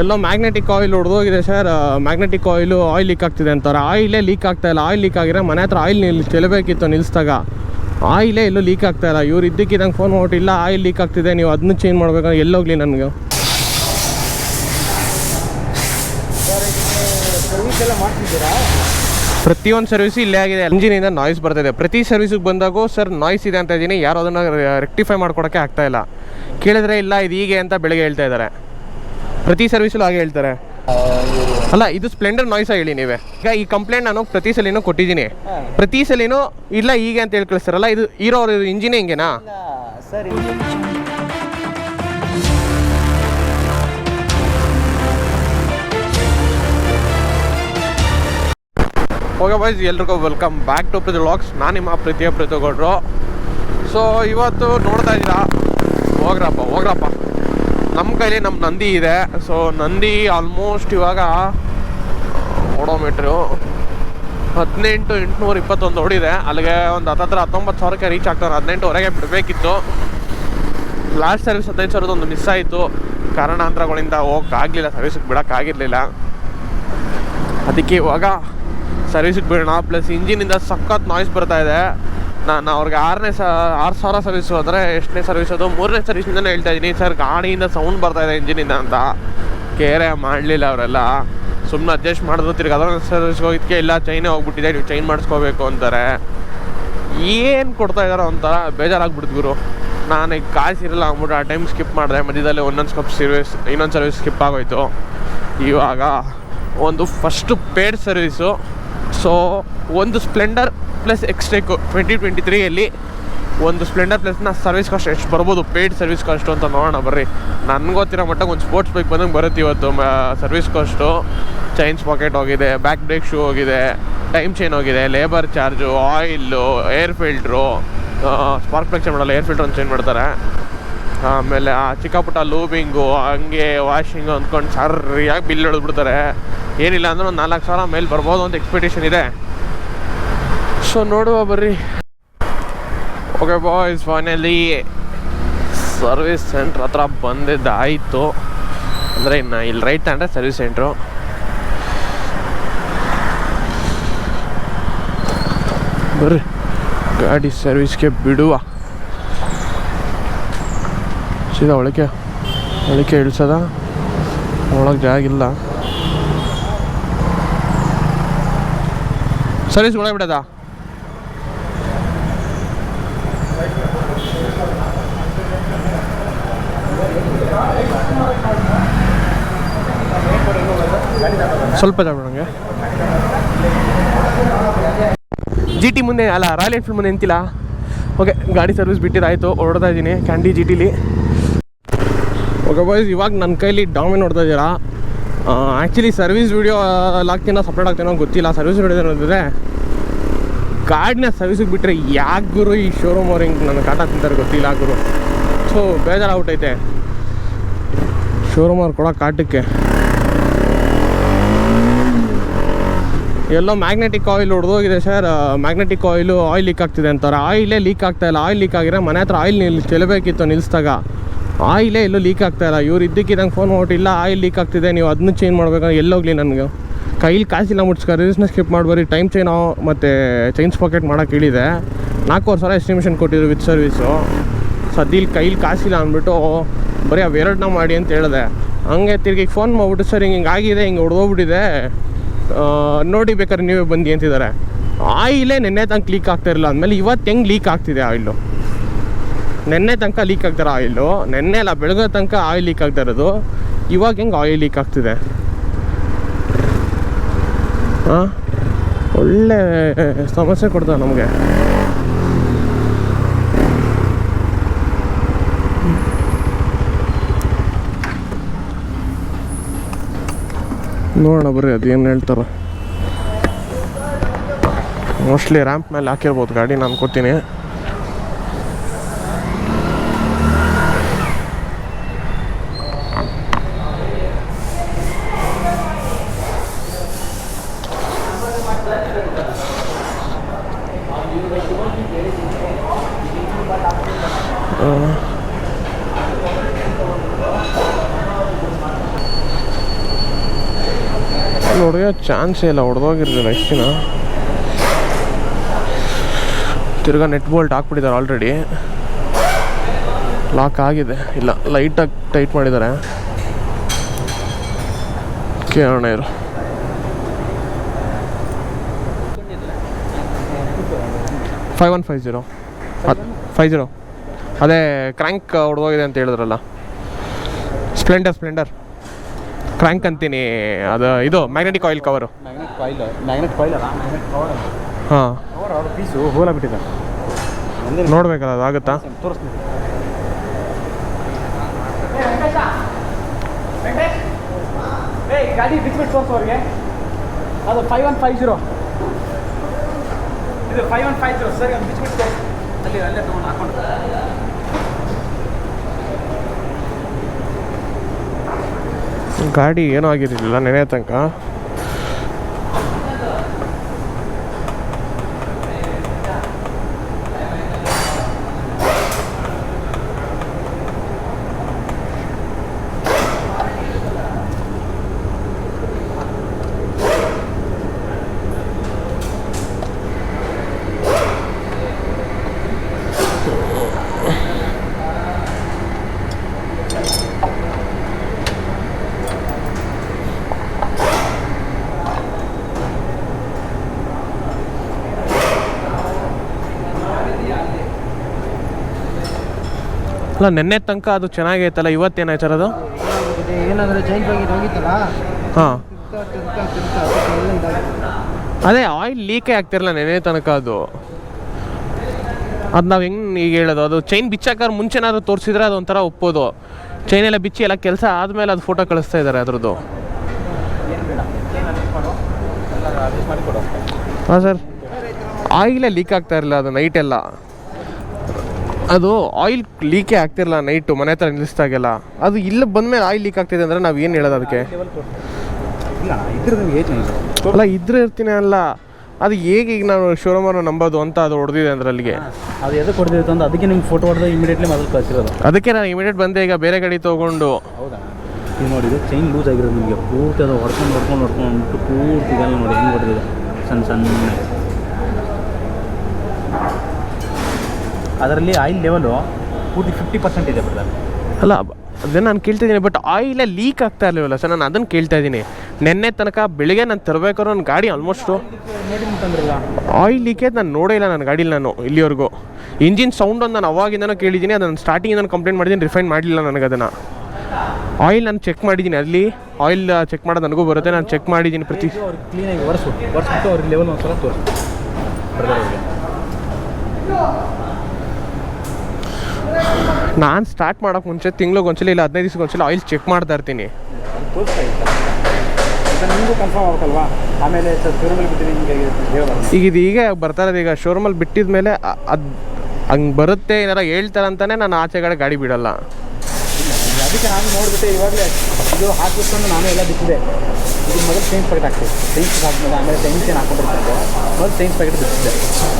ಎಲ್ಲೋ magnetic oil ಹೊಡೆದೋಗಿದೆ sir magnetic oil oil leak ಆಗ್ತಿದೆ ಅಂತಾರೆ. ಆಯಿಲೇ ಲೀಕ್ ಆಗ್ತಾ ಇಲ್ಲ. ಆಯಿಲ್ ಲೀಕ್ ಆಗಿರೋ ಮನೆ ಹತ್ರ ಆಯಿಲ್ ನಿಲ್ ಚೆಲ್ಲಬೇಕಿತ್ತು ನಿಲ್ಲಿಸಿದಾಗ ಆಯಿಲೇ ಎಲ್ಲೂ ಲೀಕ್ ಆಗ್ತಾ ಇಲ್ಲ. ಇವ್ರು ಇದ್ದಕ್ಕಿದ್ದಂಗೆ ಫೋನ್ ಇಲ್ಲ ಆಯಿಲ್ ಲೀಕ್ ಆಗ್ತಿದೆ. ನೀವು ಅದನ್ನು ಚೇಂಜ್ ಮಾಡ್ಬೇಕಂದ್ರೆ ಎಲ್ಲೋಗ್ಲಿ ನನಗೆ? ಪ್ರತಿಯೊಂದು ಸರ್ವಿಸ್ ಇಲ್ಲೇ ಆಗಿದೆ. ಇಂಜಿನಿಂದ ನಾಯ್ಸ್ ಬರ್ತಿದೆ. ಪ್ರತಿ ಸರ್ವಿಸಿಗೆ ಬಂದಾಗೂ ಸರ್ ನಾಯ್ಸ್ ಇದೆ ಅಂತ ಇದ್ದೀನಿ. ಯಾರು ಅದನ್ನು ರೆಕ್ಟಿಫೈ ಮಾಡ್ಕೊಡೋಕ್ಕೆ ಇಲ್ಲ. ಕೇಳಿದ್ರೆ ಇಲ್ಲ, ಇದು ಹೀಗೆ ಅಂತ ಬೆಳಗ್ಗೆ ಹೇಳ್ತಾ ಇದ್ದಾರೆ. ಪ್ರತಿ ಸರ್ವಿಸಲ್ಲೂ ಹಾಗೆ ಹೇಳ್ತಾರೆ. ಅಲ್ಲ, ಇದು ಸ್ಪ್ಲೆಂಡರ್ ನಾಯ್ಸ ಹೇಳಿ ನೀವೇ. ಈಗ ಈ ಕಂಪ್ಲೇಂಟ್ ನಾನು ಪ್ರತಿ ಸಲಿನೂ ಕೊಟ್ಟಿದ್ದೀನಿ. ಪ್ರತಿ ಸಲಿನೂ ಇಲ್ಲ ಹೀಗೆ ಅಂತ ಹೇಳಿ ಕಳಿಸ್ತಾರಲ್ಲ, ಇದು ಇರೋ ಇಂಜಿನ್ ಹಿಂಗೆನಾ ಸರಿ ಓಕೆ ಬಾಯ್ಸ್ ಎಲ್ರಿಗೂ welcome back to Prathi vlogs ನಾನು ನಿಮ್ಮ ಪ್ರೀತಿಯ ಪ್ರೀತಗೌಡರು. ಸೊ ಇವತ್ತು ನೋಡ್ತಾ ಇದ್ದೀರಾ? ಹೋಗ್ರಪ್ಪ ಹೋಗ್ರಪ್ಪ. ನಮ್ಮ ಕೈಲಿ ನಮ್ಮ ನಂದಿ ಇದೆ. ಸೊ ನಂದಿ ಆಲ್ಮೋಸ್ಟ್ ಇವಾಗ ಓಡೋಮೀಟ್ರು ಹದಿನೆಂಟು ಎಂಟುನೂರ ಇಪ್ಪತ್ತೊಂದು ಓಡಿದೆ. ಅಲ್ಲಿಗೆ ಒಂದು ಹತ್ತತ್ರ ಹತ್ತೊಂಬತ್ತು ಸಾವಿರಕ್ಕೆ ರೀಚ್ ಆಗ್ತಾರೆ ಹದಿನೆಂಟುವರೆಗೆ ಬಿಡಬೇಕಿತ್ತು. ಲಾಸ್ಟ್ ಸರ್ವಿಸ್ ಹದಿನೈದು ಸಾವಿರದ ಒಂದು ಮಿಸ್ ಆಯಿತು. ಕಾರಣಾಂತರಗಳಿಂದ ಹೋಗಕ್ಕಾಗಲಿಲ್ಲ ಸರ್ವಿಸಿಗೆ ಬಿಡೋಕ್ಕಾಗಿರಲಿಲ್ಲ ಅದಕ್ಕೆ ಇವಾಗ ಸರ್ವಿಸಿಗೆ ಬಿಡೋಣ. ಪ್ಲಸ್ ಇಂಜಿನಿಂದ ಸಖತ್ ನಾಯ್ಸ್ ಬರ್ತಾ ಇದೆ. ನಾನು ಅವ್ರಿಗೆ ಆರನೇ ಸ ಆರು ಸಾವಿರ ಸರ್ವಿಸ್ ಹೋದರೆ ಎಷ್ಟನೇ ಸರ್ವಿಸ್ ಅದು? ಮೂರನೇ ಸರ್ವಿಸಿಂದನೇ ಹೇಳ್ತಾ ಇದ್ದೀನಿ. ಸರ್, ಗಾಡಿಯಿಂದ ಸೌಂಡ್ ಬರ್ತಾ ಇದೆ ಇಂಜಿನಿಂದ ಅಂತ. ಕೇರೆ ಮಾಡಲಿಲ್ಲ ಅವರೆಲ್ಲ. ಸುಮ್ಮನೆ ಅಡ್ಜಸ್ಟ್ ಮಾಡಿದ್ರು ತಿರ್ಗಿ ಅದರ ಸರ್ವಿಸ್ಗೆ ಹೋಗಿದ್ದಕ್ಕೆ ಇಲ್ಲ ಚೈನೇ ಹೋಗ್ಬಿಟ್ಟಿದೆ, ನೀವು ಚೈನ್ ಮಾಡಿಸ್ಕೋಬೇಕು ಅಂತಾರೆ. ಏನು ಕೊಡ್ತಾ ಇದ್ದಾರೋ ಒಂಥರ ಬೇಜಾರಾಗ್ಬಿಡ್ತು ಗುರು. ನಾನು ಈಗ ಕಾಯಿಸಿರಲ್ಲ ಅಂದ್ಬಿಟ್ಟು ಆ ಟೈಮ್ ಸ್ಕಿಪ್ ಮಾಡಿದೆ. ಮಧ್ಯದಲ್ಲಿ ಒಂದೊಂದು ಸ್ಕಪ್ ಸರ್ವಿಸ್ ಇನ್ನೊಂದು ಸರ್ವಿಸ್ ಸ್ಕಿಪ್ ಆಗೋಯ್ತು. ಇವಾಗ ಒಂದು ಫಸ್ಟು ಪೇಡ್ ಸರ್ವಿಸು ಸೊ ಒಂದು Splendor plus XTEC twenty twenty ತ್ರೀಯಲ್ಲಿ ಒಂದು ಸ್ಪ್ಲೆಂಡರ್ ಪ್ಲಸ್ನ ಸರ್ವಿಸ್ ಕಾಸ್ಟ್ ಎಷ್ಟು ಬರ್ಬೋದು? ಪೇಯ್ಡ್ ಸರ್ವಿಸ್ ಕಾಸ್ಟ್ ಅಂತ ನೋಡೋಣ, ಬರ್ರಿ. ನನಗೆ ಗೊತ್ತಿರೋ ಮಟ್ಟಿಗೆ ಒಂದು ಸ್ಪೋರ್ಟ್ಸ್ ಬೈಕ್ ಬಂದಂಗೆ ಬರುತ್ತೆ ಇವತ್ತು ಸರ್ವಿಸ್ ಕಾಸ್ಟು ಚೈನ್ಸ್ ಪಾಕೆಟ್ ಹೋಗಿದೆ ಬ್ಯಾಕ್ ಬ್ರೇಕ್ ಶೂ ಹೋಗಿದೆ ಟೈಮ್ ಚೈನ್ ಹೋಗಿದೆ labour charge oil air filter spark plug change ಮಾಡಲ್ಲ ಏರ್ ಫಿಲ್ಟ್ರ್ ಒಂದು ಚೇಂಜ್ ಮಾಡ್ತಾರೆ. ಆಮೇಲೆ ಆ ಚಿಕ್ಕ ಪುಟ್ಟ ಲೂಬಿಂಗು, ಹಂಗೆ ವಾಷಿಂಗು ಅಂದ್ಕೊಂಡು ಸರಿಯಾಗಿ ಬಿಲ್ ಹಿಡಿದ್ಬಿಡ್ತಾರೆ ಏನಿಲ್ಲ ಅಂದ್ರೆ ಒಂದು ನಾಲ್ಕು ಸಾವಿರ ಮೇಲೆ ಬರ್ಬೋದು ಅಂತ ಎಕ್ಸ್ಪೆಕ್ಟೇಷನ್ ಇದೆ. ಸೊ ನೋಡುವ ಬರ್ರಿ. Okay boys finally service centre ಹತ್ರ ಬಂದಿದ್ದಾಯಿತು. ಅಂದರೆ ಇನ್ನು ಇಲ್ಲಿ ರೈಟ್ ಅಂದರೆ ಸರ್ವಿಸ್ ಸೆಂಟ್ರು ಬರ್ರಿ. ಗಾಡಿ ಸರ್ವಿಸ್ಗೆ ಬಿಡುವ. ಸೀದಾ ಒಳಗೆ ಒಳಗೆ ಇಳಿಸೋದ ಒಳಗೆ ಜಾಗ ಇಲ್ಲ. ಸರ್ವಿಸ್ ಒಳಗೆ ಬಿಡೋದಾ ಸ್ವಲ್ಪ ನನಗೆ ಜಿ ಟಿ ಮುಂದೆ, ಅಲ್ಲ ರಾಯಲ್ ಎನ್ಫೀಲ್ಡ್ ಮುಂದೆ ನಿಂತಿಲ್ಲ. ಓಕೆ ಗಾಡಿ ಸರ್ವಿಸ್ ಬಿಟ್ಟಿದ್ದಾಯಿತು ಹೊರಡ್ತಾ ಇದ್ದೀನಿ ಕ್ಯಾಂಡಿ ಜಿ ಟಿಲಿ ಓಕೆ ಬಾಯ್ಸ್ ಇವಾಗ ನನ್ನ ಕೈಲಿ ಡಾಮಿನ್ ನೋಡ್ತಾ ಇದ್ದೀರಾ? ಆ್ಯಕ್ಚುಲಿ ಸರ್ವಿಸ್ ವೀಡಿಯೋ ಹಾಕ್ತೀನೋ ಸಪ್ರೇಟ್ ಆಗ್ತೀನೋ ಗೊತ್ತಿಲ್ಲ. ಸರ್ವಿಸ್ ವೀಡಿಯೋ ನೋಡಿದ್ರೆ ಗಾಡಿನ ಸರ್ವಿಸಿಗೆ ಬಿಟ್ಟರೆ ಯಾಕೆ ಗುರು ಈ ಶೋರೂಮ್ ಅವ್ರು ಹಿಂಗೆ ನನ್ನ ಕಾಟ ತಿಂತಾರೆ ಗೊತ್ತಿಲ್ಲ ಗುರು. ಸೊ ಐತೆ ಶೋರೂಮ್ ಅವ್ರು ಕೊಡೋ ಕಾಟಕ್ಕೆ ಎಲ್ಲೋ ಮ್ಯಾಗ್ನೆಟಿಕ್ ಆಯಿಲ್ ಹೊಡೆದೋಗಿದೆ sir magnetic oil oil leak ಆಗ್ತಿದೆ ಅಂತಾರೆ. ಆಯಿಲೇ ಲೀಕ್ ಆಗ್ತಾಯಿಲ್ಲ ಆಯಿಲ್ ಲೀಕ್ ಆಗಿರೋ ಮನೆ ಹತ್ರ ಆಯಿಲ್ ನಿಲ್ ಚೆಲ್ಲಬೇಕಿತ್ತು ನಿಲ್ಲಿಸಿದಾಗ ಆಯಿಲೇ ಎಲ್ಲೂ ಲೀಕ್ ಆಗ್ತಾ ಇಲ್ಲ. ಇವ್ರು ನಂಗೆ ಫೋನ್ ಇಲ್ಲ ಆಯಿಲ್ ಲೀಕ್ ಆಗ್ತಿದೆ, ನೀವು ಅದನ್ನು ಚೇಂಜ್ ಮಾಡ್ಬೇಕಂದ್ರೆ ಎಲ್ಲೋಗಲಿ ನನಗೆ? ಕೈಲಿ ಕಾಸಿಲ್ಲ ಮುಟ್ಸ್ಕೊ ರಿಸ್ನ ಸ್ಕಿಪ್ ಮಾಡ್ಬರಿ ಟೈಮ್ ಚೈನ್ ಮತ್ತು ಚೈನ್ಸ್ ಪಾಕೆಟ್ ಮಾಡೋಕೆ ಇಳಿದೆ. ನಾಲ್ಕುವರೆ ಸಾವಿರ ಎಸ್ಟಿಮೇಷನ್ ಕೊಟ್ಟಿದ್ರು ವಿತ್ ಸರ್ವಿಸು ಸದ್ಯ ಕೈಲಿ ಕಾಸಿಲ್ಲ ಅಂದ್ಬಿಟ್ಟು ಬರೀ ಅವೆರಡನ್ನ ಮಾಡಿ ಅಂತ ಹೇಳಿದೆ. ಹಂಗೆ ತಿರ್ಗಿ ಫೋನ್ ಮಾಡ್ಬಿಟ್ಟು, ಸರ್, ಹಿಂಗೆ ಹಿಂಗಾಗಿದೆ ಹಿಂಗೆ ಹೊಡೆದೋಗ್ಬಿಟ್ಟಿದೆ ನೋಡಿ ಬೇಕಾದ್ರೆ ನೀವೇ ಬಂದು ಅಂತಿದ್ದಾರೆ. ಆಯಿಲೇ ನೆನ್ನೆ ತಂಗೆ ಲೀಕ್ ಆಗ್ತಾ ಇರಲಿಲ್ಲ. ಅಂದಮೇಲೆ ಇವತ್ತು ಹೆಂಗೆ ಲೀಕ್ ಆಗ್ತಿದೆ ಆಯಿಲು ನೆನ್ನೆ ತನಕ ಲೀಕ್ ಆಗ್ತಾರೆ ಆಯಿಲು ನೆನ್ನೆ ಅಲ್ಲ, ಬೆಳಗ್ಗೆ ತನಕ ಆಯಿಲ್ ಲೀಕ್ ಆಗ್ತಾ ಇರೋದು. ಇವಾಗ ಹೆಂಗೆ ಆಯಿಲ್ ಲೀಕ್ ಆಗ್ತಿದೆ? ಹಾಂ ಒಳ್ಳೆ ಸಮಸ್ಯೆ ಕೊಡ್ತಾರೆ ನಮಗೆ. ನೋಡೋಣ ಬರ್ರಿ, ಅದು ಏನು ಹೇಳ್ತಾರೆ. ಮೋಸ್ಟ್ಲಿ ರ್ಯಾಂಪ್ ಮೇಲೆ ಹಾಕಿರ್ಬೋದು ಗಾಡಿ, ನಾನು ಅನ್ಕೋತೀನಿ ಹೊಡೆಯೋ ಚಾನ್ಸೇ ಇಲ್ಲ ಹೊಡೆದೋಗಿರಲಿಲ್ಲ ಎಷ್ಟು ದಿನ ತಿರ್ಗಾ ನೆಟ್ ಬೋಲ್ಟ್ ಹಾಕ್ಬಿಟ್ಟಿದ್ದಾರೆ ಆಲ್ರೆಡಿ ಲಾಕ್ ಆಗಿದೆ. ಇಲ್ಲ ಲೈಟಾಗಿ ಟೈಟ್ ಮಾಡಿದ್ದಾರೆ. ಕೇಳೋಣ ಇರು. Five one five zero five zero ಅದೇ ಕ್ರ್ಯಾಂಕ್ ಹೊಡೆದೋಗಿದೆ ಅಂತ ಹೇಳಿದ್ರಲ್ಲ. ಸ್ಪ್ಲೆಂಡರ್ ಸ್ಪ್ಲೆಂಡರ್ ಕ್ರ್ಯಾಂಕ್ ಅಂತೀನಿ ಅದು ಇದು magnetic oil cover magnet coil magnet coil ಅಲ್ಲ? ಮ್ಯಾಗ್ನೆಟ್ ಕವರ್ ಹಾಂ. ಕವರ್ ಅವ್ರ ಪೀಸು ಹೋಲ ಬಿಟ್ಟಿದೆ ಒಂದೇ ನೋಡ್ಬೇಕಲ್ಲ ಅದಾಗುತ್ತಾ ತೋರಿಸ್ತೀನಿ. ಗಾಡಿ ಬಿಟ್ಬಿಟ್ಟು ತೋರಿಸು ಅವ್ರಿಗೆ. ಅದು ಫೈವ್ ಒನ್ ಫೈವ್ ಜೀರೋ ಇದು ಫೈವ್ ಒನ್ ಫೈವ್ ಜೀರೋ ಸರಿ ಅದು ತೋರಿಸು. ಅಲ್ಲಿ ಅಲ್ಲೇ ತೊಗೊಂಡು ಹಾಕೊಂಡು. ಗಾಡಿ ಏನೂ ಆಗಿರಲಿಲ್ಲ ನೆನೆ ತನಕ? ಅಲ್ಲ ನಿನ್ನೆ ತನಕ ಅದು ಚೆನ್ನಾಗೈತಲ್ಲ ಇವತ್ತೇನಾಯ್ತಲ್ಲ ಅದು? ಏನಾದರೂ ಚೇಂಜ್ ಆಗಿ ಹೋಗಿತ್ತಲ್ಲ? ಹಾಂ. ಅದೇ ಆಯಿಲ್ ಲೀಕೇ ಆಗ್ತಿರಲ್ಲ ನೆನೆ ತನಕ ಅದು. ಅದು ನಾವು ಹೆಂಗೆ ಈಗ ಹೇಳೋದು? ಅದು ಚೈನ್ ಬಿಚ್ಚಾಕಾದ್ರೆ ಮುಂಚೆನಾದ್ರೂ ತೋರಿಸಿದ್ರೆ ಅದು ಒಂಥರ ಒಪ್ಪೋದು. ಚೈನ್ ಎಲ್ಲ ಬಿಚ್ಚಿ ಎಲ್ಲ ಕೆಲಸ ಆದಮೇಲೆ ಅದು ಫೋಟೋ ಕಳಿಸ್ತಾ ಇದ್ದಾರೆ ಅದ್ರದ್ದು. ಹಾಂ ಸರ್ ಆಯಿಲೇ ಲೀಕ್ ಆಗ್ತಾ ಇರಲಿಲ್ಲ ಅದು ನೈಟ್ ಎಲ್ಲ. ಅದು ಆಯಿಲ್ ಲೀಕೇ ಆಗ್ತಿರಲ್ಲ ನೈಟು ಮನೆ ಹತ್ರ ನಿಲ್ಲಿಸ್ದಾಗೆಲ್ಲ. ಅದು ಇಲ್ಲಿ ಬಂದಮೇಲೆ ಆಯಿಲ್ ಲೀಕ್ ಆಗ್ತಿದೆ ಅಂದರೆ ನಾವು ಏನು ಹೇಳೋದು ಅದಕ್ಕೆ? ಅಲ್ಲ ಇದ್ರೆ ಇರ್ತೀನಿ ಅಲ್ಲ. ಅದು ಹೇಗೆ ಈಗ ನಾನು ಶೋರೂಮನ್ನು ನಂಬೋದು ಅಂತ ಅದು ಹೊಡೆದಿದೆ ಅಂದ್ರೆ ಅಲ್ಲಿಗೆ ಅದು ಎದಕ್ಕೆ ಹೊಡೆದಿರುತ್ತೆ ಅಂತ ಅದಕ್ಕೆ ನಿಮ್ಗೆ ಫೋಟೋ ಹೊಡೆದು ಇಮಿಡಿಯೇಟ್ಲಿ ಮೊದಲು ಕಳಿಸಿರೋದು. ಅದಕ್ಕೆ ನಾನು ಇಮಿಡಿಯೇಟ್ ಬಂದೆ ಈಗ ಬೇರೆ ಕಡೆ ತೊಗೊಂಡು. ಹೌದಾ? ಇದು ನೋಡಿದ್ರೆ ಚೈನ್ ಲೂಸ್ ಆಗಿರೋದು ನಿಮಗೆ. ಪೂರ್ತಿ ಅದು ಹೊಡ್ಕೊಂಡು ಹೊಡ್ಕೊಂಡು ಹೊಡ್ಕೊಂಡು ಪೂರ್ತಿ ನೋಡಿ ಹೆಂಗೆ ಹೊಡೆದಿದೆ. ಸಣ್ಣ ಸಣ್ಣ ಅದರಲ್ಲಿ oil level forty fifty percent ಇದೆ ಬ್ರದರ್ ಅಲ್ಲ ಅದನ್ನು ನಾನು ಕೇಳ್ತಾ ಇದ್ದೀನಿ ಬಟ್ ಆಯಿಲೇ ಲೀಕ್ ಆಗ್ತಾ ಇರಲಿಲ್ಲ ಸರ್ ನಾನು ಅದನ್ನು ಕೇಳ್ತಾ ಇದ್ದೀನಿ. ನಿನ್ನೆ ತನಕ ಬೆಳಿಗ್ಗೆ ನಾನು ತರಬೇಕಾದ್ರೆ ನನ್ನ ಗಾಡಿ ಆಲ್ಮೋಸ್ಟು ಆಯಿಲ್ ಲೀಕೇಜ್ ನಾನು ನೋಡೇ ಇಲ್ಲ ನನ್ನ ಗಾಡೀಲಿ ನಾನು ಇಲ್ಲಿವರೆಗೂ. ಇಂಜಿನ್ ಸೌಂಡ್ ಒಂದು ನಾನು ಅವಾಗಿಂದನೂ ಕೇಳಿದ್ದೀನಿ ಅದನ್ನು ಸ್ಟಾರ್ಟಿಂಗ್ ನಾನು ಕಂಪ್ಲೇಂಟ್ ಮಾಡಿದ್ದೀನಿ ರಿಫೈನ್ ಮಾಡಲಿಲ್ಲ ನನಗೆ ಅದನ್ನು. ಆಯಿಲ್ ನಾನು ಚೆಕ್ ಮಾಡಿದ್ದೀನಿ ಅಲ್ಲಿ ಆಯಿಲ್ ಚೆಕ್ ಮಾಡೋದು ನನಗೂ ಬರುತ್ತೆ ನಾನು ಚೆಕ್ ಮಾಡಿದ್ದೀನಿ ಪ್ರತಿ ಕ್ಲೀನಾಗಿ ಒರೆಸು. ಒರೆಸ್ಬಿಟ್ಟು ಅವ್ರಿಗೆ ಲೆವೆಲ್ ಒಂದು ಸಲ ತೋರಿಸು ನಾನು ಸ್ಟಾರ್ಟ್ ಮಾಡೋಕೆ ಮುಂಚೆ ತಿಂಗ್ಳಿಗೆ ಒಂದ್ಸಲ ಇಲ್ಲ ಹದಿನೈದು ದಿವ್ಸಕ್ಕೆ ಒಂದ್ಸಲ ಆಯಿಲ್ ಚೆಕ್ ಮಾಡ್ತಾ ಇರ್ತೀನಿ. ಈಗ ಇದು ಈಗ ಬರ್ತಾ ಇರೋದು ಈಗ ಶೋರೂಮಲ್ಲಿ ಬಿಟ್ಟಿದ ಮೇಲೆ ಅದು ಹಂಗೆ ಬರುತ್ತೆ ಏನಾರ ಹೇಳ್ತಾರೆ ಅಂತಾನೆ ನಾನು ಆಚೆಗಡೆ ಗಾಡಿ ಬಿಡಲ್ಲ. ಅದಕ್ಕೆ ನಾನು ನೋಡ್ಬಿಟ್ಟೆ ಇವಾಗಲೇ ಇದು ಹಾಕಿಸ್ಕೊಂಡು ನಾನು ಎಲ್ಲ ಬಿಟ್ಟಿದೆ ಇದು ಮೊದಲು ಚೇಂಜ್ ಪ್ಯಾಕೆಟ್ ಹಾಕ್ತೀವಿ ಚೇಂಜ್ ಹಾಕಿದ್ಮೇಲೆ ಆಮೇಲೆ ಚೈನ್ಸ್ ಏನು ಹಾಕೊಂಡಿರ್ತಾರೆ ಮೊದಲು ಚೇಂಜ್ ಪ್ಯಾಕೆಟ್ ಬಿಟ್ಟಿದೆ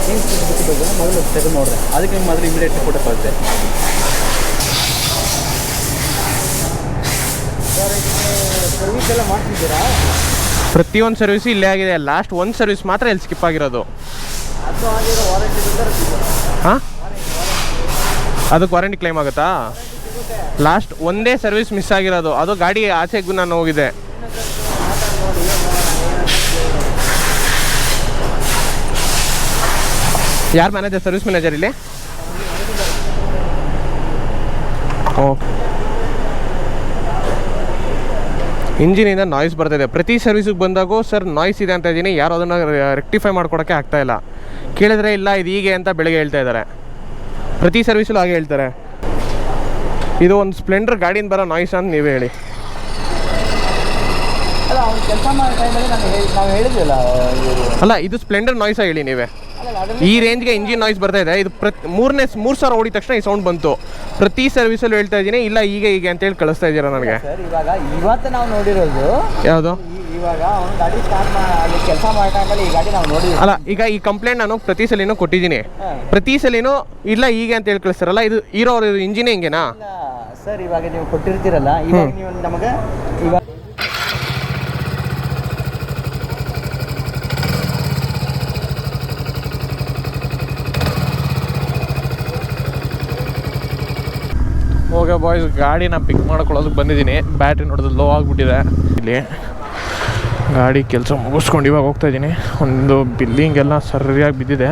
ಚೇಂಜ್ ಪ್ಯಾಕೆಟ್ ಬಿಟ್ಟಿದ್ದಾಗ ಮೊದಲು ತೆಗೆದು ನೋಡಿದೆ. ಅದಕ್ಕೆ ನಿಮ್ಮ ಮೊದಲು ಇಮಿಡಿಯೇಟ್ಲಿ ಫೋಟೋ ಕಳಿಸಿದೆ ಸರ್ವಿಸ್ ಎಲ್ಲ ಮಾಡ್ತಿದ್ದೀರಾ? ಪ್ರತಿಯೊಂದು ಸರ್ವಿಸ್ ಇಲ್ಲೇ ಆಗಿದೆ. ಲಾಸ್ಟ್ ಒಂದು ಸರ್ವಿಸ್ ಮಾತ್ರ ಇಲ್ಲಿ ಸ್ಕಿಪ್ ಆಗಿರೋದು ಅದು ಆಗಿರೋ ವಾರಂಟಿ ಹಾಂ? ಅದಕ್ಕೆ ವಾರಂಟಿ ಕ್ಲೈಮ್ ಆಗುತ್ತಾ? ಲಾಸ್ಟ್ ಒಂದೇ ಸರ್ವಿಸ್ ಮಿಸ್ ಆಗಿರೋದು. ಅದು ಗಾಡಿ ಆಚೆಗೂ ನಾನು ಹೋಗಿದೆ. ಯಾರು ಮ್ಯಾನೇಜರ್ ಸರ್ವಿಸ್ ಮ್ಯಾನೇಜರ್ ಇಲ್ಲಿ? ಓ ಇಂಜಿನಿಂದ ನಾಯ್ಸ್ ಬರ್ತಾಯಿದೆ ಪ್ರತಿ ಸರ್ವಿಸಿಗೆ ಬಂದಾಗೂ ಸರ್ ನಾಯ್ಸ್ ಇದೆ ಅಂತ ಇದ್ದೀನಿ. ಯಾರು ಅದನ್ನು ರೆಕ್ಟಿಫೈ ಮಾಡ್ಕೊಡೋಕ್ಕೆ ಆಗ್ತಾ ಇಲ್ಲ. ಕೇಳಿದ್ರೆ ಇಲ್ಲ ಇದು ಹೀಗೆ ಅಂತ ಬೆಳಗ್ಗೆ ಹೇಳ್ತಾ ಇದ್ದಾರೆ. ಪ್ರತಿ ಸರ್ವಿಸಲ್ಲೂ ಹಾಗೆ ಹೇಳ್ತಾರೆ. ಇದು ಒಂದು ಸ್ಪ್ಲೆಂಡರ್ ಗಾಡಿನ ಬರೋ ನಾಯ್ಸ್ ಅಂತ ನೀವೇ ಹೇಳಿ. ಅಲ್ಲ ಇದು ಸ್ಪ್ಲೆಂಡರ್ ನಾಯ್ಸ ಹೇಳಿ ನೀವೇ. ಈ ರೇಂಜ್ಗೆ ಇಂಜಿನ್ ನಾಯ್ಸ್ ಬರ್ತಾ ಇದೆ. ಇದು ಪ್ರತಿ ಮೂರನೇ ಮೂರು ಸಾವಿರ ಓಡಿದ ತಕ್ಷಣ ಈ ಸೌಂಡ್ ಬಂತು. ಪ್ರತಿ ಸರ್ವಿಸಲ್ಲೂ ಹೇಳ್ತಾ ಇದ್ದೀನಿ ಇಲ್ಲ ಈಗ ಹೀಗೆ ಅಂತೇಳಿ ಕಳಿಸ್ತಾ ಇದ್ದೀರಾ ನನಗೆ? ಇವಾಗ ಇವತ್ತು ನಾವು ನೋಡಿರೋದು ಯಾವುದು? ಇವಾಗ ಗಾಡಿ ಸ್ಟಾರ್ಟ್ ಅಲ್ಲಿ ಕೆಲಸ ಮಾಡೋ ಈ ಗಾಡಿ ನಾವು ನೋಡಿದ್ವಿ. ಅಲ್ಲ ಈಗ ಈ ಕಂಪ್ಲೇಂಟ್ ನಾನು ಪ್ರತಿ ಸಲಿನೂ ಕೊಟ್ಟಿದ್ದೀನಿ. ಪ್ರತಿ ಸಲಿನೂ ಇಲ್ಲ ಹೀಗೆ ಅಂತ ಹೇಳಿ ಕಳಿಸ್ತಾರಲ್ಲ ಇದು ಇರೋ ಇಂಜಿನ್ ಹಿಂಗೆನಾ ಸರ್ ಇವಾಗ ನೀವು ಕೊಟ್ಟಿರ್ತೀರಲ್ಲ ಇವಾಗ ನೀವು ನಮಗೆ ಇವಾಗ ಬಾಯ್ಸ್ ಗಾಡಿನ ಪಿಕ್ ಮಾಡ್ಕೊಳ್ಳೋದಕ್ಕೆ ಬಂದಿದ್ದೀನಿ. ಬ್ಯಾಟ್ರಿ ನೋಡಿದ್ರೆ ಲೋ ಆಗಿಬಿಟ್ಟಿದೆ. ಇಲ್ಲಿ ಗಾಡಿ ಕೆಲಸ ಮುಗಿಸ್ಕೊಂಡು ಇವಾಗ ಹೋಗ್ತಾ ಇದ್ದೀನಿ. ಒಂದು ಬಿಲ್ಡಿಂಗ್ ಎಲ್ಲ ಸರಿಯಾಗಿ ಬಿದ್ದಿದೆ.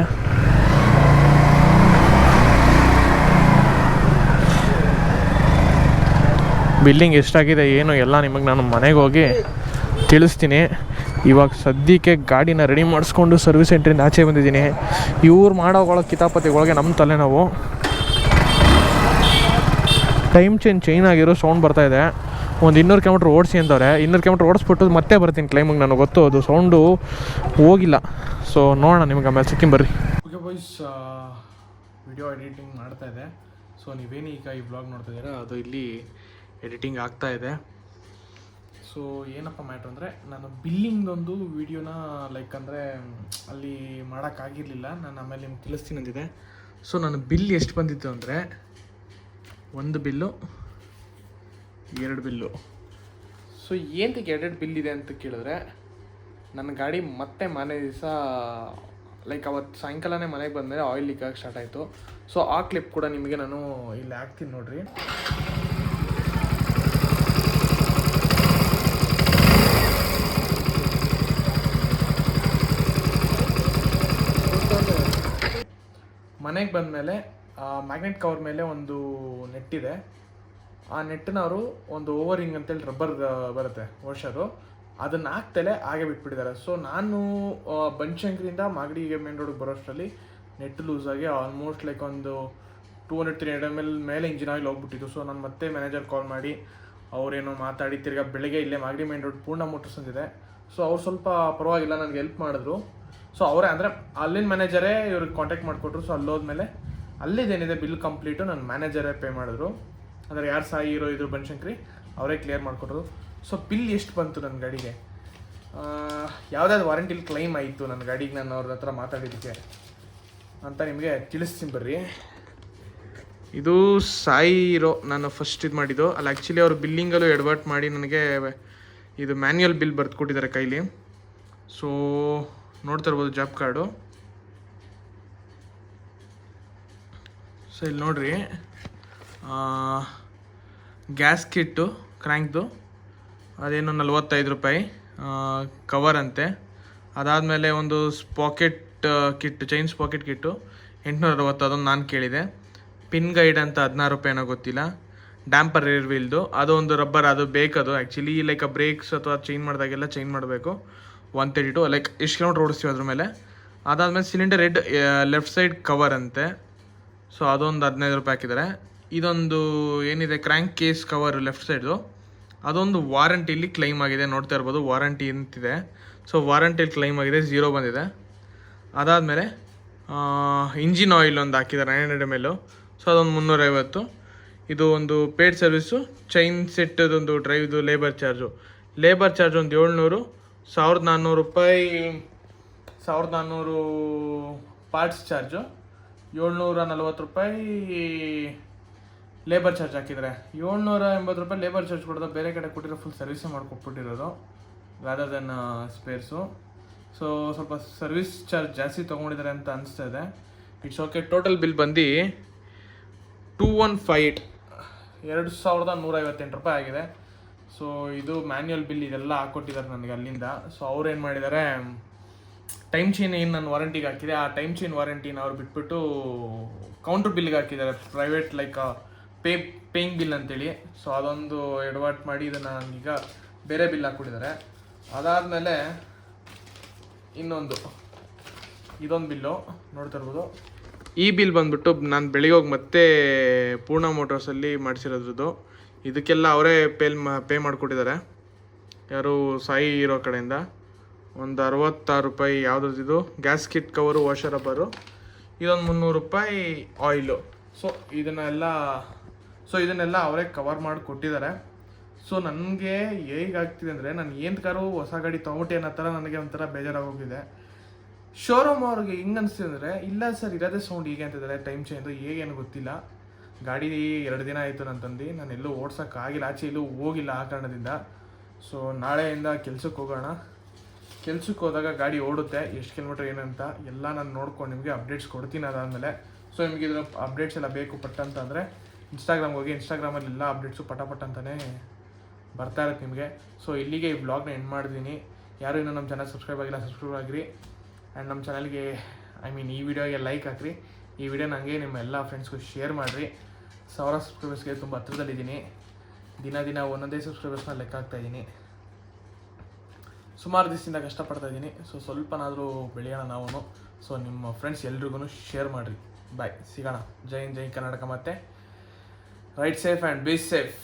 ಬಿಲ್ಲಿಂಗ್ ಎಷ್ಟಾಗಿದೆ, ಏನು ಎಲ್ಲ ನಿಮಗೆ ನಾನು ಮನೆಗೆ ಹೋಗಿ ತಿಳಿಸ್ತೀನಿ. ಇವಾಗ ಸದ್ಯಕ್ಕೆ ಗಾಡಿನ ರೆಡಿ ಮಾಡಿಸ್ಕೊಂಡು ಸರ್ವಿಸ್ ಸೆಂಟ್ರಿಂದ ಆಚೆ ಬಂದಿದ್ದೀನಿ. ಇವ್ರು ಮಾಡೋಗಳ ಕಿತಾಪತಿಗಳಿಗೆ ನಮ್ಮ ತಲೆನೋವು. ಟೈಮ್ ಚೇಂಜ್ ಚೈನ್ ಆಗಿರೋ ಸೌಂಡ್ ಬರ್ತಾ ಇದೆ. ಒಂದು ಇನ್ನೂರು ಕಿಲೋಮೀಟ್ರ್ ಓಡಿಸಿ ಅಂತವ್ರೆ, ಇನ್ನೂರು ಕಿಲೋಮೀಟ್ರ್ ಓಡಿಸ್ಬಿಟ್ಟು ಮತ್ತೆ ಬರ್ತೀನಿ ಕ್ಲೈಮಿಂಗ್ ನನಗೆ ಗೊತ್ತು, ಅದು ಸೌಂಡು ಹೋಗಿಲ್ಲ. ಸೊ ನೋಡೋಣ ನಿಮ್ಗೆ ಆಮೇಲೆ ಸಿಕ್ಕಿಂ ಬರ್ರಿ. ಓಕೆ ಬಾಯ್ಸ್ ವಿಡಿಯೋ ಎಡಿಟಿಂಗ್ ಮಾಡ್ತಾ ಇದೆ. ಸೊ ನೀವೇನು ಈಗ ಈ ಬ್ಲಾಗ್ ನೋಡ್ತಾ ಇದ್ದೀರಾ ಅದು ಇಲ್ಲಿ ಎಡಿಟಿಂಗ್ ಆಗ್ತಾ ಇದೆ. ಸೊ ಏನಪ್ಪ ಮ್ಯಾಟ್ರ್ ಅಂದರೆ, ನಾನು ಬಿಲ್ಲಿಂಗ್ದೊಂದು ವಿಡಿಯೋನ ಲೈಕ್ ಅಂದರೆ, ಅಲ್ಲಿ ಮಾಡೋಕ್ಕಾಗಿರಲಿಲ್ಲ ನಾನು ಆಮೇಲೆ ನಿಮ್ಗೆ ತಿಳಿಸ್ತೀನಿ ಅಂದಿದೆ ಸೊ ನನ್ನ ಬಿಲ್ ಎಷ್ಟು ಬಂದಿತ್ತು ಅಂದರೆ ಒಂದು ಬಿಲ್ಲು, ಎರಡು ಬಿಲ್ಲು. ಸೊ ಏನಕ್ಕೆ ಎರಡೆರಡು ಬಿಲ್ ಇದೆ ಅಂತ ಕೇಳಿದ್ರೆ, ನನ್ನ ಗಾಡಿ ಮತ್ತೆ ಮನೆ ದಿವಸ ಲೈಕ್ ಅವತ್ತು ಸಾಯಂಕಾಲನೇ ಮನೆಗೆ ಬಂದರೆ ಆಯಿಲ್ ಲೀಕ್ ಆಗಿ ಸ್ಟಾರ್ಟ್ ಆಯಿತು. ಸೊ ಆ ಕ್ಲಿಪ್ ಕೂಡ ನಿಮಗೆ ನಾನು ಇಲ್ಲಿ ಹಾಕ್ತೀನಿ ನೋಡ್ರಿ. ಮನೆಗೆ ಬಂದಮೇಲೆ ಮ್ಯಾಗ್ನೆಟ್ ಕವರ್ ಮೇಲೆ ಒಂದು ನೆಟ್ ಇದೆ ಆ ನೆಟ್ಟನ್ನ ಅವರು ಒಂದು ಓವರಿಂಗ್ ಅಂತೇಳಿ ರಬ್ಬರ್ ಬರುತ್ತೆ ವರ್ಷರು ಅದನ್ನ ಹಾಕ್ತಲೇ ಹಾಗೆ ಬಿಟ್ಬಿಟ್ಟಿದ್ದಾರೆ. ಸೊ ನಾನು ಬನಶಂಕರಿಂದ ಮಾಗಡಿಗೆ ಮೇನ್ ರೋಡ್ಗೆ ಬರೋಷ್ಟರಲ್ಲಿ ನೆಟ್ ಲೂಸ್ ಆಗಿ ಆಲ್ಮೋಸ್ಟ್ ಲೈಕ್ ಒಂದು ಟೂ ಹಂಡ್ರೆಡ್ ತ್ರೀ ಹಂಡ್ರೆಡ್ ಮೇಲೆ ಮೇಲೆ ಇಂಜಿನ್ ಆಗಿ ಹೋಗ್ಬಿಟ್ಟಿತ್ತು. ಸೊ ನಾನು ಮತ್ತೆ ಮ್ಯಾನೇಜರ್ ಕಾಲ್ ಮಾಡಿ ಅವರೇನೋ ಮಾತಾಡಿ ತಿರ್ಗಾ ಬೆಳಗ್ಗೆ ಇಲ್ಲೇ Magadi main road Poorna motors ಅಂತಿದೆ. ಸೊ ಅವ್ರು ಸ್ವಲ್ಪ ಪರವಾಗಿಲ್ಲ, ನನಗೆ ಹೆಲ್ಪ್ ಮಾಡಿದ್ರು. ಸೊ ಅವರೇ ಅಂದರೆ ಅಲ್ಲಿನ ಮ್ಯಾನೇಜರೇ ಇವ್ರಿಗೆ ಕಾಂಟ್ಯಾಕ್ಟ್ ಮಾಡಿಕೊಟ್ರು. ಸೊ ಅಲ್ಲೋದ್ಮೇಲೆ ಅಲ್ಲಿದೇನಿದೆ ಬಿಲ್ ಕಂಪ್ಲೀಟು, ನನ್ನ ಮ್ಯಾನೇಜರೇ ಪೇ ಮಾಡಿದ್ರು. ಅಂದರೆ ಯಾರು ಸಹ ಹೀರೋ ಇದ್ರು ಬನಶಂಕರಿ, ಅವರೇ ಕ್ಲಿಯರ್ ಮಾಡಿಕೊಟ್ರು ಸೊ ಬಿಲ್ ಎಷ್ಟು ಬಂತು ನನ್ನ ಗಾಡಿಗೆ? ಯಾವುದಾದ್ರು ವಾರಂಟಿಲಿ ಕ್ಲೈಮ್ ಆಯಿತು ನನ್ನ ಗಾಡಿಗೆ ನಾನು ಅವ್ರ ಹತ್ರ ಮಾತಾಡಿದ್ದಕ್ಕೆ ಅಂತ ನಿಮಗೆ ತಿಳಿಸ್ತೀನಿ ಬರ್ರಿ. ಇದು ಸಾಯಿ ಇರೋ ನಾನು ಫಸ್ಟ್ ಇದು ಮಾಡಿದ್ದು. ಅಲ್ಲಿ ಆ್ಯಕ್ಚುಲಿ ಅವರು ಬಿಲ್ಲಿಂಗಲ್ಲೂ ಎಡ್ವರ್ಟ್ ಮಾಡಿ ನನಗೆ ಇದು ಮ್ಯಾನ್ಯುಯಲ್ ಬಿಲ್ ಬರೆದು ಕೊಟ್ಟಿದ್ದಾರೆ ಕೈಲಿ. ಸೊ ನೋಡ್ತಾ ಇರ್ಬೋದು ಜಾಬ್ ಕಾರ್ಡು. ಸೊ ಇಲ್ಲಿ ನೋಡ್ರಿ. ಗ್ಯಾಸ್ ಕಿಟ್ಟು ಕ್ರ್ಯಾಂಕ್ದು ಅದೇನು ನಲ್ವತ್ತೈದು ರೂಪಾಯಿ. ಕವರ್ ಅಂತೆ. ಅದಾದಮೇಲೆ ಒಂದು sprocket kit chain sprocket kit ಎಂಟುನೂರ ಅರವತ್ತು ಅದೊಂದು ನಾನು ಕೇಳಿದೆ. ಪಿನ್ ಗೈಡ್ ಅಂತ ಹದಿನಾರು ರೂಪಾಯಿನೋ ಗೊತ್ತಿಲ್ಲ. ಡ್ಯಾಂಪರ್ ರೇರ್ ವೀಲ್ದು ಅದು ಒಂದು ರಬ್ಬರ್ ಅದು ಬೇಕದು. ಆ್ಯಕ್ಚುಲಿ ಲೈಕ್ ಬ್ರೇಕ್ಸ್ ಅಥವಾ ಚೇಂಜ್ ಮಾಡಿದಾಗೆಲ್ಲ ಚೇಂಜ್ ಮಾಡಬೇಕು. ಒನ್ ತರ್ಟಿ ಟು ಲೈಕ್ ಇಷ್ಟು ಕಿಲೋಮೀಟ್ರ್ ಓಡಿಸ್ತೀವಿ ಅದ್ರ ಮೇಲೆ. ಅದಾದಮೇಲೆ cylinder head left side cover ಅಂತೆ. ಸೊ ಅದೊಂದು ಹದಿನೈದು ರೂಪಾಯಿ ಹಾಕಿದ್ದಾರೆ. ಇದೊಂದು ಏನಿದೆ crank case cover left side ಅದೊಂದು ವಾರಂಟಿಲಿ ಕ್ಲೈಮ್ ಆಗಿದೆ. ನೋಡ್ತಾ ಇರ್ಬೋದು ವಾರಂಟಿ ಅಂತಿದೆ. ಸೊ ವಾರಂಟಿಲಿ ಕ್ಲೈಮ್ ಆಗಿದೆ ಝೀರೋ ಬಂದಿದೆ. ಅದಾದಮೇಲೆ ಇಂಜಿನ್ ಆಯಿಲ್ ಒಂದು ಹಾಕಿದ್ದಾರೆ ನೈನ್ ಹಂಡ್ರೆಡ್ ಮೇಲು ಸೊ ಅದೊಂದು ಮುನ್ನೂರೈವತ್ತು. ಇದು ಒಂದು ಪೇಡ್ ಸರ್ವಿಸು ಚೈನ್ ಸೆಟ್ಟದೊಂದು ಡ್ರೈವ್ದು ಲೇಬರ್ ಚಾರ್ಜು ಲೇಬರ್ ಚಾರ್ಜ್ ಒಂದು ಏಳ್ನೂರು, ಸಾವಿರದ ನಾನ್ನೂರು ರೂಪಾಯಿ, ಸಾವಿರದ ನಾನ್ನೂರು ಪಾರ್ಟ್ಸ್ ಚಾರ್ಜು ಏಳ್ನೂರ ನಲ್ವತ್ತು ರೂಪಾಯಿ ಲೇಬರ್ ಚಾರ್ಜ್ ಹಾಕಿದರೆ. ಏಳ್ನೂರ ಎಂಬತ್ತು ರೂಪಾಯಿ ಲೇಬರ್ ಚಾರ್ಜ್ ಕೊಡೋದು ಬೇರೆ ಕಡೆ ಕೊಟ್ಟಿರೋ ಫುಲ್ ಸರ್ವಿಸೇ ಮಾಡ್ಕೊಟ್ಬಿಟ್ಟಿರೋದು ರಾದರ್ ದೆನ್ ಸ್ಪೇರ್ಸು ಸೊ ಸ್ವಲ್ಪ ಸರ್ವಿಸ್ ಚಾರ್ಜ್ ಜಾಸ್ತಿ ತೊಗೊಂಡಿದ್ದಾರೆ ಅಂತ ಅನಿಸ್ತಾ ಇದೆ. ಇಟ್ಸ್ ಓಕೆ ಟೋಟಲ್ ಬಿಲ್ ಬಂದು ಟೂ ಒನ್ ಫೈ ಏಟ್ ಎರಡು ಸಾವಿರದ ನೂರೈವತ್ತೆಂಟು ರೂಪಾಯಿ ಆಗಿದೆ. ಸೊ ಇದು ಮ್ಯಾನ್ಯುಯಲ್ ಬಿಲ್ ಇದೆಲ್ಲ ಹಾಕ್ಕೊಟ್ಟಿದ್ದಾರೆ ನನಗೆ ಅಲ್ಲಿಂದ. ಸೊ ಅವ್ರು ಏನು ಮಾಡಿದ್ದಾರೆ ಟೈಮ್ ಚೈನ್ ಏನು ನಾನು ವಾರಂಟಿಗೆ ಹಾಕಿದೆ? ಆ ಟೈಮ್ ಚೈನ್ ವಾರಂಟಿನ ಅವ್ರು ಬಿಟ್ಬಿಟ್ಟು ಕೌಂಟ್ರ್ ಬಿಲ್ಗೆ ಹಾಕಿದ್ದಾರೆ. Private like pay paying bill ಅಂತೇಳಿ. ಸೊ ಅದೊಂದು ಎಡವಾಟ್ ಮಾಡಿ ಇದನ್ನು ಈಗ ಬೇರೆ ಬಿಲ್ ಹಾಕ್ಬಿಟ್ಟಿದ್ದಾರೆ. ಅದಾದಮೇಲೆ ಇನ್ನೊಂದು. ಇದೊಂದು ಬಿಲ್ಲು ನೋಡ್ತಾ ಇರ್ಬೋದು. ಈ ಬಿಲ್ ಬಂದ್ಬಿಟ್ಟು ನಾನು ಬೆಳಿಗ್ಗೆ ಹೋಗಿ ಮತ್ತೆ ಪೂರ್ಣ ಮೋಟರ್ಸಲ್ಲಿ ಮಾಡಿಸಿರೋದ್ರದ್ದು. ಇದಕ್ಕೆಲ್ಲ ಅವರೇ ಪೇಲ್ ಮಾ ಪೇ ಮಾಡಿಕೊಟ್ಟಿದ್ದಾರೆ. ಯಾರು ಸಾಯಿ ಇರೋ ಕಡೆಯಿಂದ. ಒಂದು ಅರವತ್ತಾರು ರೂಪಾಯಿ ಯಾವುದ್ರದ್ದು ಇದು gas kit cover washer rubber ಇದೊಂದು ಮುನ್ನೂರು ರೂಪಾಯಿ ಆಯಿಲು ಸೊ ಇದನ್ನೆಲ್ಲ ಸೊ ಇದನ್ನೆಲ್ಲ ಅವರೇ ಕವರ್ ಮಾಡಿ ಕೊಟ್ಟಿದ್ದಾರೆ. ಸೊ ನನಗೆ ಹೇಗಾಗ್ತಿದೆ ಅಂದರೆ, ನಾನು ಏನು ಕಾರು ಹೊಸ ಗಾಡಿ ತೊಗೊಟ್ಟೆ ಅನ್ನೋ ಥರ ನನಗೆ ಒಂಥರ ಬೇಜಾರಾಗೋಗಿದೆ. ಶೋರೂಮ್ ಅವ್ರಿಗೆ ಹಿಂಗೆ ಅನಿಸ್ತಿದೆ ಅಂದರೆ, ಇಲ್ಲ ಸರ್, ಇರೋದೇ ಸೌಂಡ್ ಹೀಗೆ ಅಂತಿದ್ದಾರೆ ಟೈಮ್ ಚೇಂಜು ಹೇಗೇನು ಗೊತ್ತಿಲ್ಲ. ಗಾಡಿ ಎರಡು ದಿನ ಆಯಿತು ನಾನು ತಂದು, ನಾನು ಎಲ್ಲೂ ಓಡ್ಸೋಕ್ಕಾಗಿಲ್ಲ ಆಚೆ ಎಲ್ಲೂ ಹೋಗಿಲ್ಲ ಆ ಕಾರಣದಿಂದ. ಸೊ ನಾಳೆಯಿಂದ ಕೆಲ್ಸಕ್ಕೆ ಹೋಗೋಣ. ಕೆಲ್ಸಕ್ಕೆ ಹೋದಾಗ ಗಾಡಿ ಓಡುತ್ತೆ, ಎಷ್ಟು ಕಿಲೋಮೀಟ್ರ್ ಏನಂತ ಎಲ್ಲ ನಾನು ನೋಡ್ಕೊಂಡು ನಿಮಗೆ ಅಪ್ಡೇಟ್ಸ್ ಕೊಡ್ತೀನಿ ಅದಾದಮೇಲೆ. ಸೊ ನಿಮಗೆ ಇದರ ಅಪ್ಡೇಟ್ಸ್ ಎಲ್ಲ ಬೇಕು ಪಟ್ಟಂತಂದರೆ ಇನ್ಸ್ಟಾಗ್ರಾಮ್ಗೆ ಹೋಗಿ ಇನ್ಸ್ಟಾಗ್ರಾಮಲ್ಲಿ ಎಲ್ಲ ಅಪ್ಡೇಟ್ಸು ಪಟ ಪಟ ಅಂತಲೇ ಬರ್ತಾ ಇರುತ್ತೆ ನಿಮಗೆ. ಸೊ ಇಲ್ಲಿಗೆ ಈ ಬ್ಲಾಗ್ನ ಎಂಡ್ ಮಾಡಿದ್ದೀನಿ ಯಾರು ಇನ್ನೂ ನಮ್ಮ ಚಾನಲ್ ಸಬ್ಸ್ಕ್ರೈಬ್ ಆಗಿಲ್ಲ ಸಬ್ಸ್ಕ್ರೈಬ್ ಆಗಿರಿ. ಆ್ಯಂಡ್ ನಮ್ಮ ಚಾನಲ್ಗೆ ಐ ಮೀನ್ ಈ ವಿಡಿಯೋಗೆ ಲೈಕ್ ಹಾಕ್ರಿ. ಈ ವಿಡಿಯೋ ನನಗೆ ನಿಮ್ಮ ಎಲ್ಲ ಫ್ರೆಂಡ್ಸ್ಗೂ ಶೇರ್ ಮಾಡಿರಿ. ಸಾವಿರ ಸಬ್ಸ್ಕ್ರೈಬರ್ಸ್ಗೆ ತುಂಬ ಹತ್ರದಲ್ಲಿದ್ದೀನಿ. ದಿನ ದಿನ ಒಂದೊಂದೇ ಸಬ್ಸ್ಕ್ರೈಬರ್ಸ್ನ ಲೆಕ್ಕ ಹಾಕ್ತಾ ಇದ್ದೀನಿ. ಸುಮಾರು ದಿವಸದಿಂದ ಕಷ್ಟಪಡ್ತಾ ಇದ್ದೀನಿ. ಸೊ ಸ್ವಲ್ಪನಾದರೂ ಬೆಳೆಯೋಣ ನಾವು ಸೊ ನಿಮ್ಮ ಫ್ರೆಂಡ್ಸ್ ಎಲ್ರಿಗೂ ಶೇರ್ ಮಾಡಿರಿ. ಬಾಯ್ ಸಿಗೋಣ. ಜೈ ಹಿಂದ್, ಜೈ ಕರ್ನಾಟಕ ಮತ್ತೆ. Ride safe and be safe